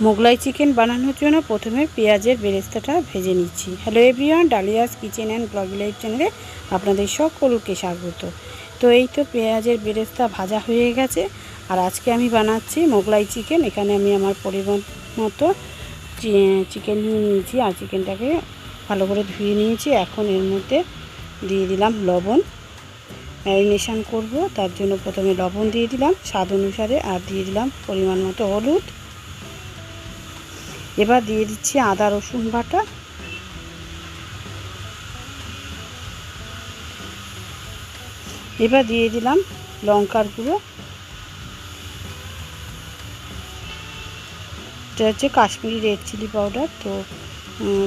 Mughlai chicken বানানোর জন্য প্রথমে পেঁয়াজের বেরেস্তাটা ভেজে নিচ্ছি। Hello everyone Dalia's kitchen and blog live চ্যানেলে আপনাদের সকলকে স্বাগত। তো এই তো পেঁয়াজের বেরেস্তা ভাজা হয়ে গেছে। আর আজকে আমি বানাচ্ছি মোগলাই চিকেন। এখানে আমি আমার পরিমাণ মতো চিকেন নিয়ে নিয়েছি আর চিকেনটাকে ভালো করে ধুয়ে নিয়েছি। এখন এর মধ্যে দিয়ে দিলাম লবণ। ম্যারিনেশান করব। তার জন্য প্রথমে লবণ দিয়ে দিলাম। স্বাদ অনুসারে আর দিয়ে দিলাম পরিমাণ মতো হলুদ। এবার দিয়ে দিচ্ছি আদা, রসুন বাটা। এবার দিয়ে দিলাম লঙ্কার গুঁড়ো। এটা হচ্ছে কাশ্মীরি রেড চিলি পাউডার, তো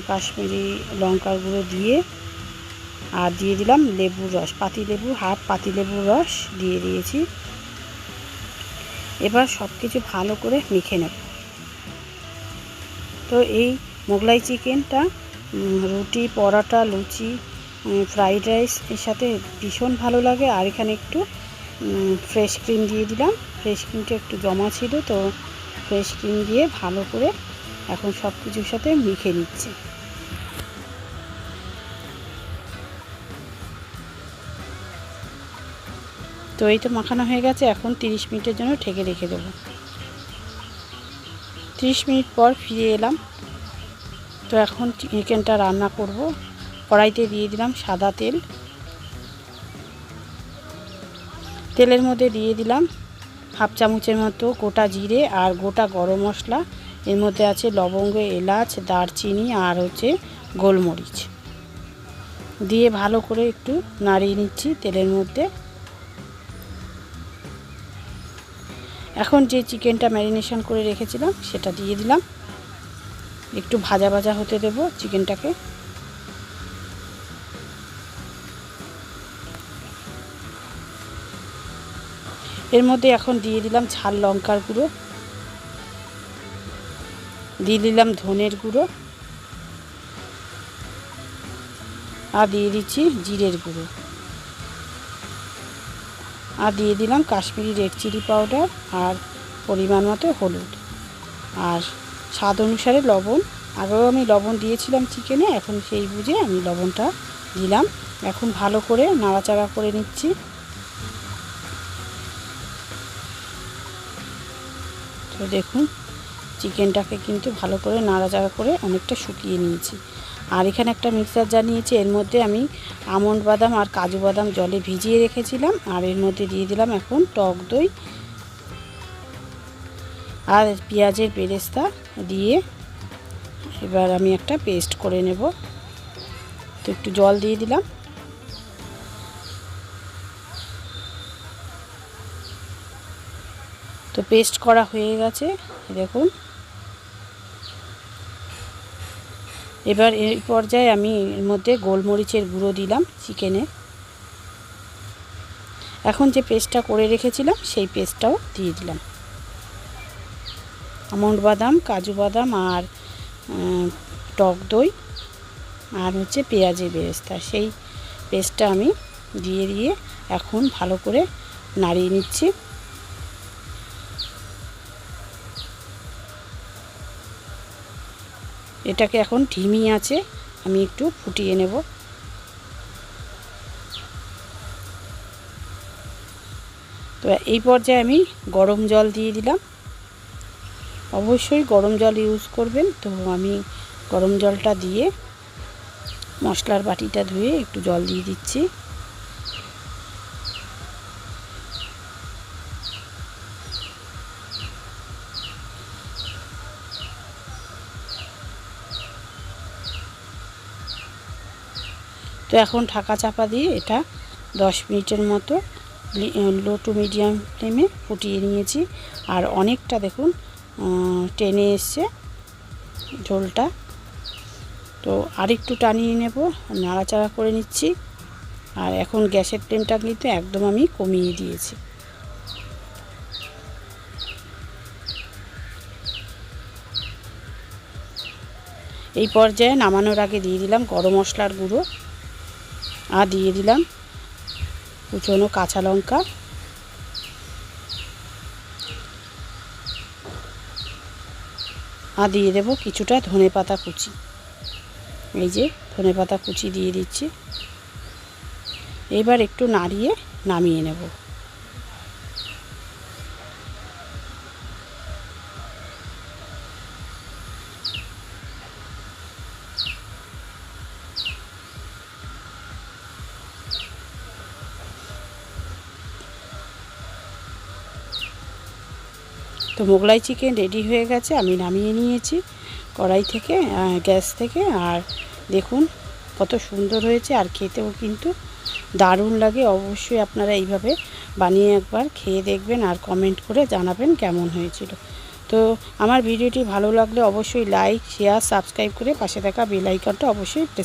কাশ্মীরি লঙ্কার গুঁড়ো দিয়ে। আর দিয়ে দিলাম লেবুর রস, পাতি লেবু, হাফ পাতি লেবুর রস দিয়ে দিয়েছি। এবার সব কিছু ভালো করে মেখে নেব। তো এই মোগলাই চিকেনটা রুটি, পরোটা, লুচি ফ্রাইড রাইস এর সাথে ভীষণ ভালো লাগে। আর এখানে একটু ফ্রেশ ক্রিম দিয়ে দিলাম। ফ্রেশ ক্রিমটা একটু জমা ছিল, তো ফ্রেশ ক্রিম দিয়ে ভালো করে এখন সব কিছুর সাথে মেখে নিচ্ছি। তো এই তো মাখানো হয়ে গেছে। এখন 30 মিনিটের জন্য ঢেকে রেখে দেবো। 30 মিনিট পর ফিরে এলাম। তো এখন চিকেনটা রান্না করব। কড়াইতে দিয়ে দিলাম সাদা তেল। তেলের মধ্যে দিয়ে দিলাম হাফ চামচের মতো গোটা জিরে আর গোটা গরম মশলা। এর মধ্যে আছে লবঙ্গ, এলাচ, দারচিনি আর হচ্ছে গোলমরিচ। দিয়ে ভালো করে একটু নাড়িয়ে নিচ্ছি তেলের মধ্যে। এখন যে চিকেনটা ম্যারিনেশন করে রেখেছিলাম, সেটা দিয়ে দিলাম। একটু ভাজা ভাজা হতে দেব চিকেনটাকে। এর মধ্যে এখন দিয়ে দিলাম ঝাল লঙ্কার গুঁড়ো। দিয়ে দিলাম ধনের গুঁড়ো। আর দিয়ে দিচ্ছি জিরের গুঁড়ো। আর দিয়ে দিলাম কাশ্মীরি রেড চিলি পাউডার আর পরিমাণ মতো হলুদ। আর স্বাদ অনুসারে লবণ। আগেও আমি লবণ দিয়েছিলাম চিকেনে, এখন সেই বুঝে আমি লবণটা দিলাম। এখন ভালো করে নাড়াচাড়া করে নিচ্ছি। তো দেখুন, চিকেনটাকে কিন্তু ভালো করে নাড়াচাড়া করে অনেকটা শুকিয়ে নিয়েছি। আর এখানে একটা মিক্সার জার নিয়েছি এর মধ্যে আমি আমন্ড বাদাম আর কাজু বাদাম জলে ভিজিয়ে রেখেছিলাম আর এর মধ্যে দিয়ে দিলাম এখন টক দই আর পেঁয়াজের বেরেস্তা দিয়ে এবার আমি একটা পেস্ট করে নেব। তো একটু জল দিয়ে দিলাম। তো পেস্ট করা হয়ে গেছে, দেখুন। এবার এই পর্যায়ে আমি এর মধ্যে গোলমরিচের গুঁড়ো দিলাম চিকেনে। এখন যে পেস্টটা করে রেখেছিলাম, সেই পেস্টটাও দিয়ে দিলাম। আমন্ড বাদাম, কাজু বাদাম আর টক দই আর হচ্ছে পেঁয়াজের বেরেস্তা। সেই পেস্টটা আমি দিয়ে দিয়ে এখন ভালো করে নাড়িয়ে নিচ্ছি। এটাকে এখন ঢিমি আছে আমি একটু ফুটিয়ে নেব। তো এই পর্যায়ে আমি গরম জল দিয়ে দিলাম। অবশ্যই গরম জল ইউজ করবেন। তো আমি গরম জলটা দিয়ে মশলার বাটিটা ধুয়ে একটু জল দিয়ে দিচ্ছি। তো এখন ঢাকা চাপা দিয়ে এটা দশ মিনিটের মতো লো টু মিডিয়াম ফ্লেমে ফুটিয়ে নিয়েছি। আর অনেকটা দেখুন টেনে এসছে ঝোলটা। তো আরেকটু টানিয়ে নেব, নাড়াচাড়া করে নিচ্ছি। আর এখন গ্যাসের ফ্লেমটা কিন্তু একদম আমি কমিয়ে দিয়েছি। এই পর্যায়ে নামানোর আগে দিয়ে দিলাম গরম মশলার গুঁড়ো। আর দিয়ে দিলাম কুচনো কাঁচা লঙ্কা। আর দিয়ে দেবো কিছুটা ধনে পাতা কুচি। এই যে ধনে পাতা কুচি দিয়ে দিচ্ছি। এবার একটু নাড়িয়ে নামিয়ে নেব। তো মোগলাই চিকেন রেডি হয়ে গেছে, আমি নামিয়ে নিয়েছি কড়াই থেকে গ্যাস থেকে। আর দেখুন কত সুন্দর হয়েছে, আর খেতেও কিন্তু দারুণ লাগে। অবশ্যই আপনারা এইভাবে বানিয়ে একবার খেয়ে দেখবেন আর কমেন্ট করে জানাবেন কেমন হয়েছিল। তো আমার ভিডিওটি ভালো লাগলে অবশ্যই লাইক শেয়ার সাবস্ক্রাইব করে পাশে থাকা বেল আইকনটা অবশ্যই প্রেস